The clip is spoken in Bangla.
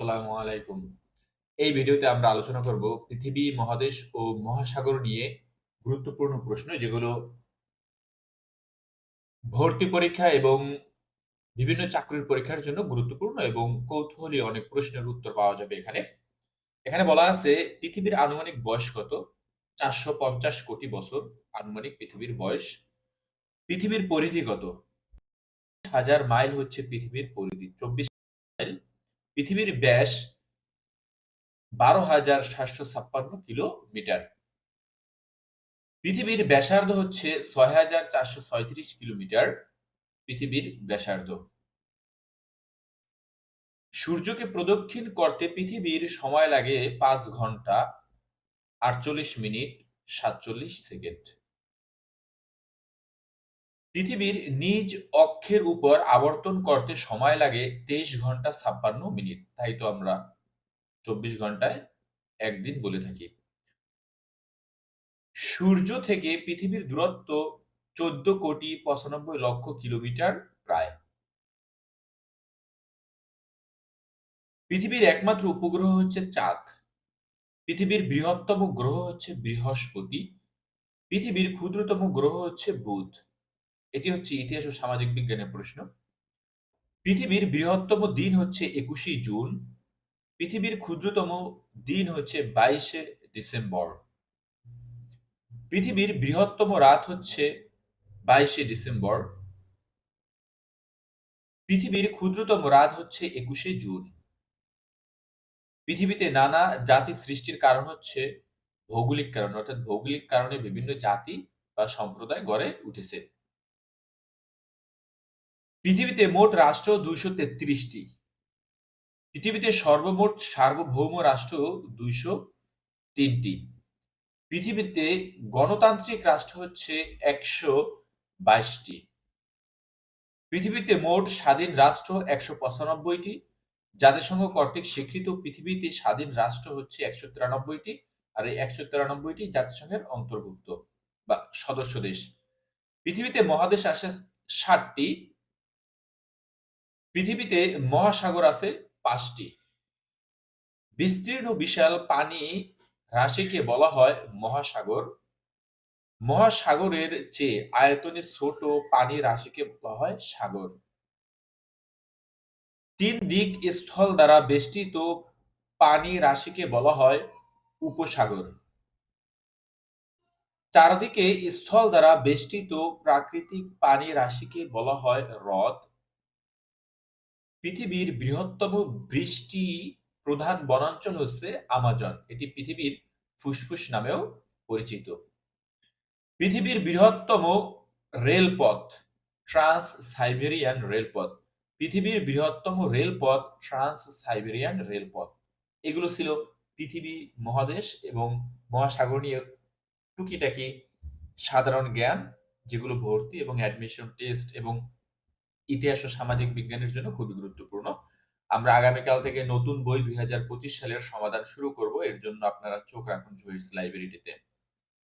আসসালামু আলাইকুম। এই ভিডিওতে আমরা আলোচনা করব পৃথিবী, মহাদেশ ও মহাসাগর নিয়ে গুরুত্বপূর্ণ প্রশ্ন, যেগুলো ভর্তি পরীক্ষা এবং বিভিন্ন চাকরির পরীক্ষার জন্য গুরুত্বপূর্ণ এবং কৌতূহলী অনেক প্রশ্নের উত্তর পাওয়া যাবে এখানে। এখানে বলা আছে, পৃথিবীর আনুমানিক বয়স কত? চারশো পঞ্চাশ কোটি বছর আনুমানিক পৃথিবীর বয়স। পৃথিবীর পরিধি কত? হাজার মাইল হচ্ছে পৃথিবীর পরিধি, চব্বিশ পৃথিবীর ব্যাস বারো হাজার সাতশো ছাপ্পান্ন কিলোমিটার। পৃথিবীর ব্যাসার্ধ হচ্ছে ছয় হাজার চারশো ছয়ত্রিশ কিলোমিটার পৃথিবীর ব্যাসার্ধ। সূর্যকে প্রদক্ষিণ করতে পৃথিবীর সময় লাগে পাঁচ ঘণ্টা আটচল্লিশ মিনিট সাতচল্লিশ সেকেন্ড। পৃথিবীর নিজ অক্ষের উপর আবর্তন করতে সময় লাগে তেইশ ঘণ্টা ছাপ্পান্ন মিনিট। তাই তো আমরা চব্বিশ ঘন্টায় একদিন বলে থাকি। সূর্য থেকে পৃথিবীর দূরত্ব চোদ্দ কোটি পঁচানব্বই লক্ষ কিলোমিটার প্রায়। পৃথিবীর একমাত্র উপগ্রহ হচ্ছে চাঁদ। পৃথিবীর বৃহত্তম গ্রহ হচ্ছে বৃহস্পতি। পৃথিবীর ক্ষুদ্রতম গ্রহ হচ্ছে বুধ। এটি হচ্ছে ইতিহাস ও সামাজিক বিজ্ঞানের প্রশ্ন। পৃথিবীর বৃহত্তম দিন হচ্ছে একুশে জুন। পৃথিবীর ক্ষুদ্রতম দিন হচ্ছে বাইশে ডিসেম্বর। পৃথিবীর বৃহত্তম রাত হচ্ছে বাইশে ডিসেম্বর। পৃথিবীর ক্ষুদ্রতম রাত হচ্ছে একুশে জুন। পৃথিবীতে নানা জাতি সৃষ্টির কারণ হচ্ছে ভৌগোলিক কারণ, অর্থাৎ ভৌগোলিক কারণে বিভিন্ন জাতি বা সম্প্রদায় গড়ে উঠেছে। পৃথিবীতে মোট রাষ্ট্র দুইশো তেত্রিশটি। পৃথিবীতে সর্বমোট সার্বভৌম রাষ্ট্র দুইশো তিনটি। পৃথিবীতে গণতান্ত্রিক রাষ্ট্র হচ্ছে একশো বাইশটি। পৃথিবীতে মোট স্বাধীন রাষ্ট্র একশো পঁচানব্বইটি। জাতিসংঘ কর্তৃক স্বীকৃত পৃথিবীতে স্বাধীন রাষ্ট্র হচ্ছে একশো তিরানব্বইটি আর এই একশো তিরানব্বইটি জাতিসংঘের অন্তর্ভুক্ত বা সদস্য দেশ। পৃথিবীতে মহাদেশ আছে ষাটটি। পৃথিবীতে মহাসাগর আছে পাঁচটি। বিস্তীর্ণ বিশাল পানি রাশিকে বলা হয় মহাসাগর। মহাসাগরের চেয়ে আয়তনে ছোট পানি রাশিকে বলা হয় সাগর। তিন দিক স্থল দ্বারা বেষ্টিত পানি রাশিকে বলা হয় উপসাগর। চারদিকে স্থল দ্বারা বেষ্টিত প্রাকৃতিক পানি রাশিকে বলা হয় হ্রদ। পৃথিবীর বৃহত্তম বৃষ্টি প্রধান বনাঞ্চল হচ্ছে আমাজন। এটি পৃথিবীর ফুসফুস নামেও পরিচিত। পৃথিবীর বৃহত্তম রেলপথ ট্রান্স সাইবেরিয়ান রেলপথ। পৃথিবীর বৃহত্তম রেলপথ ট্রান্স সাইবেরিয়ান রেলপথ। এগুলো ছিল পৃথিবী মহাদেশ এবং মহাসাগর নিয়ে টুকিটাকি সাধারণ জ্ঞান, যেগুলো ভর্তি এবং অ্যাডমিশন টেস্ট এবং ইতিহাস ও সামাজিক বিজ্ঞানের জন্য খুবই গুরুত্বপূর্ণ। আমরা আগামীকাল থেকে নতুন বই দুই হাজার পঁচিশ সালের সমাধান শুরু করব। এর জন্য আপনারা চোখ রাখুন জহিরস লাইব্রেরিটিতে।